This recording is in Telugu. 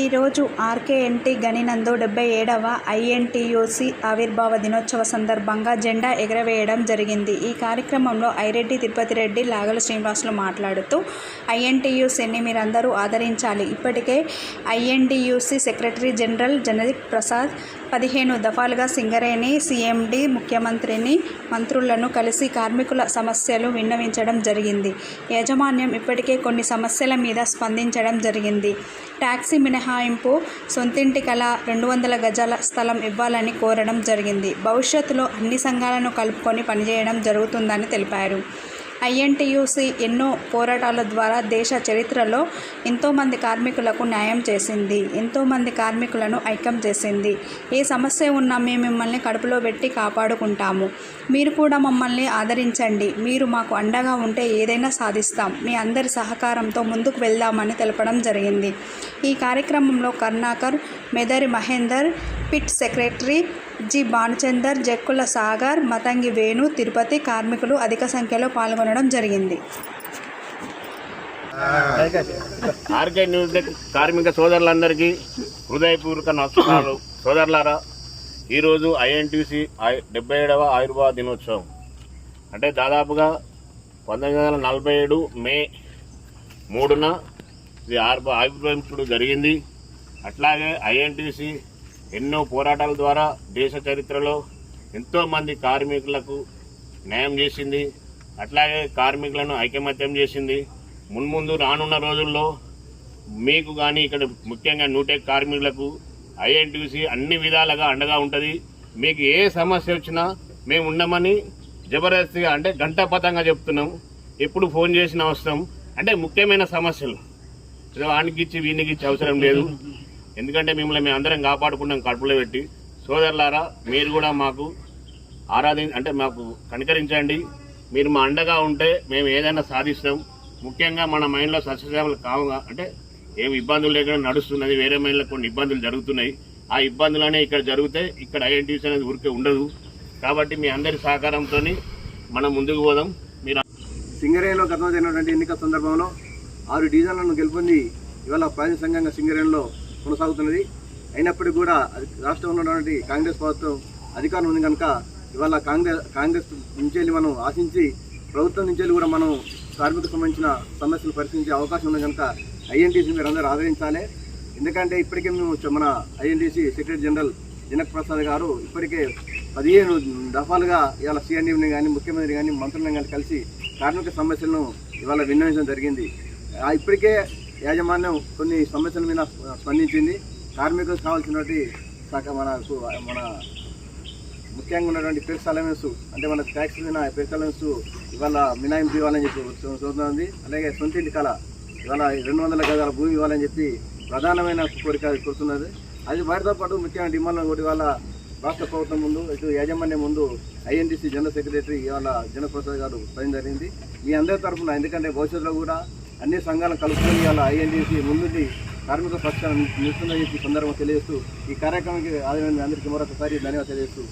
ఈరోజు ఆర్కేఎన్టీ గనినందు డెబ్బై ఏడవ ఐఎన్టీయూసీ ఆవిర్భావ దినోత్సవ సందర్భంగా జెండా ఎగరవేయడం జరిగింది. ఈ కార్యక్రమంలో ఐరెడ్డి తిరుపతి రెడ్డి లాగల శ్రీనివాసులు మాట్లాడుతూ ఐఎన్టీయూసీని మీరందరూ ఆదరించాలి. ఇప్పటికే ఐఎన్టీయూసీ సెక్రటరీ జనరల్ జనరిక్ ప్రసాద్ పదిహేను దఫాలుగా సింగరేణి సీఎండీ ముఖ్యమంత్రిని మంత్రులను కలిసి కార్మికుల సమస్యలు విన్నవించడం జరిగింది. యాజమాన్యం ఇప్పటికే కొన్ని సమస్యల మీద స్పందించడం జరిగింది. ట్యాక్సీ మినహాయింపు సొంతింటి కల రెండు వందల గజాల స్థలం ఇవ్వాలని కోరడం జరిగింది. భవిష్యత్తులో అన్ని సంఘాలను కలుపుకొని పనిచేయడం జరుగుతుందని తెలిపారు. ఐఎన్టీయూసీ ఎన్నో పోరాటాల ద్వారా దేశ చరిత్రలో ఎంతోమంది కార్మికులకు న్యాయం చేసింది. ఎంతోమంది కార్మికులను ఐక్యం చేసింది. ఏ సమస్య ఉన్నా మేము మిమ్మల్ని కడుపులో పెట్టి కాపాడుకుంటాము. మీరు కూడా మమ్మల్ని ఆదరించండి. మీరు మాకు అండగా ఉంటే ఏదైనా సాధిస్తాం. మీ అందరి సహకారంతో ముందుకు వెళ్దామని తెలపడం జరిగింది. ఈ కార్యక్రమంలో Karnakar Medari Mahender pit secretary G Bhanuchander Jakkula Sagar Matangi Venu Tirupati కార్మికులు అధిక సంఖ్యలో పాల్గొనడం జరిగింది. ఆర్కే న్యూస్ కార్మిక సోదరులందరికీ హృదయపూర్వక నమస్కారాలు. సోదరులారా ఈరోజు ఐఎన్టీసీ డెబ్బై ఏడవ ఆయుర్వేద దినోత్సవం. అంటే దాదాపుగా పంతొమ్మిది వందల నలభై ఏడు మే మూడున ఇది ఆర్భ జరిగింది. అట్లాగే ఐఎన్టీసీ ఎన్నో పోరాటాల ద్వారా దేశ చరిత్రలో ఎంతోమంది కార్మికులకు న్యాయం చేసింది. అట్లాగే కార్మికులను ఐకమత్యం చేసింది. మున్ముందు రానున్న రోజుల్లో మీకు కానీ ఇక్కడ ముఖ్యంగా నూటెక్ కార్మికులకు ఐఎన్టీసీ అన్ని విధాలుగా అండగా ఉంటుంది. మీకు ఏ సమస్య వచ్చినా మేము ఉండమని జబర్దస్తిగా అంటే గంటాపతంగా చెప్తున్నాం. ఎప్పుడు ఫోన్ చేసిన అవసరం అంటే ముఖ్యమైన సమస్యలు. వానికి ఇచ్చి వీనికి ఇచ్చి అవసరం లేదు. ఎందుకంటే మిమ్మల్ని మేము అందరం కాపాడుకున్నాం కడుపులో పెట్టి. సోదరులారా మీరు కూడా మాకు ఆరాధి అంటే మాకు కనికరించండి. మీరు మా అండగా ఉంటే మేము ఏదైనా సాధిస్తాం. ముఖ్యంగా మన మైండ్లో సస్యసేవలు కావుగా అంటే ఏమి ఇబ్బందులు లేకుండా నడుస్తున్నది వేరే మైండ్లో కొన్ని ఇబ్బందులు జరుగుతున్నాయి. ఆ ఇబ్బందులనే ఇక్కడ జరిగితే ఇక్కడ ఐఎన్టీసీ అనేది ఊరికే ఉండదు. కాబట్టి మీ అందరి సహకారంతో మనం ముందుకు పోదాం. మీరు సింగరేణిలో గతంలో జరిగినటువంటి ఎన్నికల సందర్భంలో ఆరు డివిజన్లను గెలుపొంది ఇవాళ ప్రజా సంఘంగా సింగరేణిలో కొనసాగుతున్నది. అయినప్పటికీ కూడా రాష్ట్రంలో ఉన్నటువంటి కాంగ్రెస్ ప్రభుత్వం అధికారం ఉంది కనుక ఇవాళ కాంగ్రెస్ కాంగ్రెస్ నుంచి వెళ్ళి మనం ఆశించి ప్రభుత్వం నుంచి వెళ్ళి కూడా మనం కార్మికులకు సంబంధించిన సమస్యలు పరిశీలించే అవకాశం ఉంది కనుక ఐఎన్టీసీ మీరు అందరూ ఆదరించాలి. ఎందుకంటే ఇప్పటికే మేము మన INTUC secretary general Janak Prasad గారు ఇప్పటికే పదిహేను దఫాలుగా ఇవాళ సీఎండీని కానీ ముఖ్యమంత్రి కానీ మంత్రులను కానీ కలిసి కార్మిక సమస్యలను ఇవాళ విన్నవించడం జరిగింది. ఇప్పటికే యాజమాన్యం కొన్ని సమస్యల మీద స్పందించింది. కార్మికులకు కావాల్సినటువంటి సక మనకు మన ముఖ్యంగా ఉన్నటువంటి పెర్స్ అలవెన్స్ అంటే మన ట్యాక్స్ మీద పెర్స్ అలవెన్స్ ఇవాళ మినాయింపు ఇవ్వాలని చెప్పి చూస్తుంది అలాగే సొంతింటి కళ ఇవాళ రెండు వందల గజాల భూమి ఇవ్వాలని చెప్పి ప్రధానమైన కోరిక కోరుతున్నది. అది వాటితో పాటు ముఖ్యమైన డిమాండ్లు కూడా ఇవాళ రాష్ట్ర ప్రభుత్వం ముందు ఇటు యాజమాన్యం ముందు ఐఎన్టీసీ జనరల్ సెక్రటరీ ఇవాళ జనప్రసాద్ గారు పని జరిగింది. మీ అందరి తరఫున ఎందుకంటే భవిష్యత్తులో కూడా అన్ని సంఘాలను కలుపుకొని ఇవాళ ఐఎన్టీసీ ముందుండి కార్మిక పక్షాన్ని నిలుస్తుందని చెప్పి సందర్భంగా తెలియజేస్తూ ఈ కార్యక్రమానికి ఆదరణ అందరికీ మరొకసారి ధన్యవాదాలు తెలియజేస్తూ